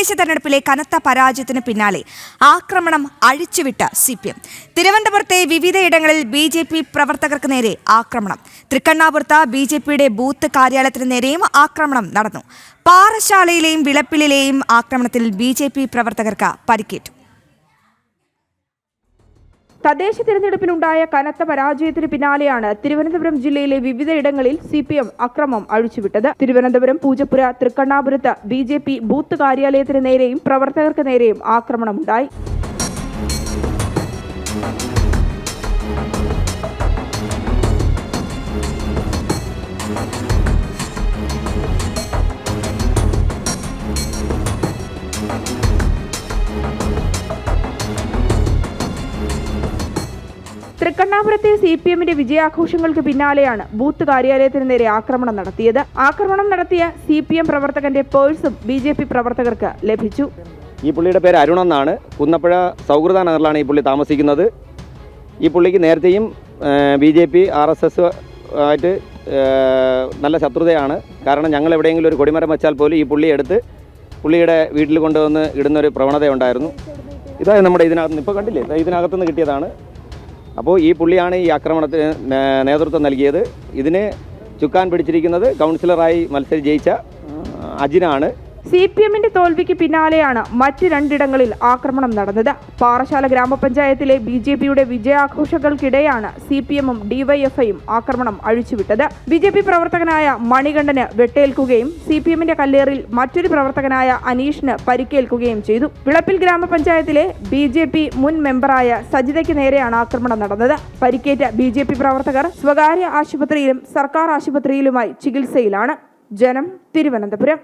തദ്ദേശ തെരഞ്ഞെടുപ്പിലെ കനത്ത പരാജയത്തിന് പിന്നാലെ ആക്രമണം അഴിച്ചുവിട്ട സി പി എം തിരുവനന്തപുരത്തെ വിവിധയിടങ്ങളിൽ ബി ജെ പി പ്രവർത്തകർക്ക് നേരെ ആക്രമണം. തൃക്കണ്ണാപുരത്ത് ബി ജെ പിയുടെ ബൂത്ത് കാര്യാലയത്തിന് നേരെയും ആക്രമണം നടന്നു. പാറശാലയിലെയും വിളപ്പിലെയും ആക്രമണത്തിൽ ബി ജെ പി പ്രവർത്തകർക്ക് പരിക്കേറ്റു. തദ്ദേശ തിരഞ്ഞെടുപ്പിലുണ്ടായ കനത്ത പരാജയത്തിന് പിന്നാലെയാണ് തിരുവനന്തപുരം ജില്ലയിലെ വിവിധയിടങ്ങളിൽ സി പി എം അക്രമം അഴിച്ചുവിട്ടത്. തിരുവനന്തപുരം പൂജപ്പുര തൃക്കണ്ണാപുരത്ത് ബി ജെ പി ബൂത്ത് കാര്യാലയത്തിന് നേരെയും പ്രവർത്തകർക്ക് നേരെയും ആക്രമണമുണ്ടായി. തൃക്കണ്ണാപുരത്തെ സി പി എമ്മിന്റെ വിജയാഘോഷങ്ങൾക്ക് പിന്നാലെയാണ് ബൂത്ത് കാര്യാലയത്തിന് നേരെ ആക്രമണം നടത്തിയത്. ആക്രമണം നടത്തിയ സി പി എം പ്രവർത്തകന്റെ പേഴ്സും ബി ജെ പി പ്രവർത്തകർക്ക് ലഭിച്ചു. ഈ പുള്ളിയുടെ പേര് അരുൺ എന്നാണ്. കുന്നപ്പുഴ സൗഹൃദ നഗറിലാണ് ഈ പുള്ളി താമസിക്കുന്നത്. ഈ പുള്ളിക്ക് നേരത്തെയും B J P R S S ആയിട്ട് നല്ല ശത്രുതയാണ്. കാരണം ഞങ്ങൾ എവിടെയെങ്കിലും ഒരു കൊടിമരം വെച്ചാൽ പോലും ഈ പുള്ളി എടുത്ത് പുള്ളിയുടെ വീട്ടിൽ കൊണ്ടുവന്ന് ഇടുന്നൊരു പ്രവണതയുണ്ടായിരുന്നു. ഇതായത് നമ്മുടെ ഇതിനകത്ത് ഇപ്പോൾ കണ്ടില്ലേ? ഇതിനകത്തുനിന്ന് കിട്ടിയതാണ്. അപ്പോൾ ഈ പുള്ളിയാണ് ഈ ആക്രമണത്തിന് നേതൃത്വം നൽകിയത്. ഇതിന് ചുക്കാൻ പിടിച്ചിരിക്കുന്നത് കൗൺസിലറായി മത്സരി ജയിച്ച അജിനാണ്. സി പി എമ്മിന്റെ തോൽവിക്ക് പിന്നാലെയാണ് മറ്റ് രണ്ടിടങ്ങളിൽ ആക്രമണം നടന്നത്. പാറശാല ഗ്രാമപഞ്ചായത്തിലെ ബി ജെ പിയുടെ വിജയാഘോഷങ്ങൾക്കിടെയാണ് സി പി എമ്മും ഡിവൈഎഫ്ഐയും ആക്രമണം അഴിച്ചുവിട്ടത്. ബി ജെ പി പ്രവർത്തകനായ മണികണ്ഠന് വെട്ടേൽക്കുകയും സി പി എമ്മിന്റെ കല്ലേറിൽ മറ്റൊരു പ്രവർത്തകനായ അനീഷിന് പരിക്കേൽക്കുകയും ചെയ്തു. വിളപ്പിൽ ഗ്രാമപഞ്ചായത്തിലെ ബി ജെ പി മുൻ മെമ്പറായ സജിതയ്ക്ക് നേരെയാണ് ആക്രമണം നടന്നത്. പരിക്കേറ്റ ബി ജെ പി പ്രവർത്തകർ സ്വകാര്യ ആശുപത്രിയിലും സർക്കാർ ആശുപത്രിയിലുമായി ചികിത്സയിലാണ്. ജനം തിരുവനന്തപുരം.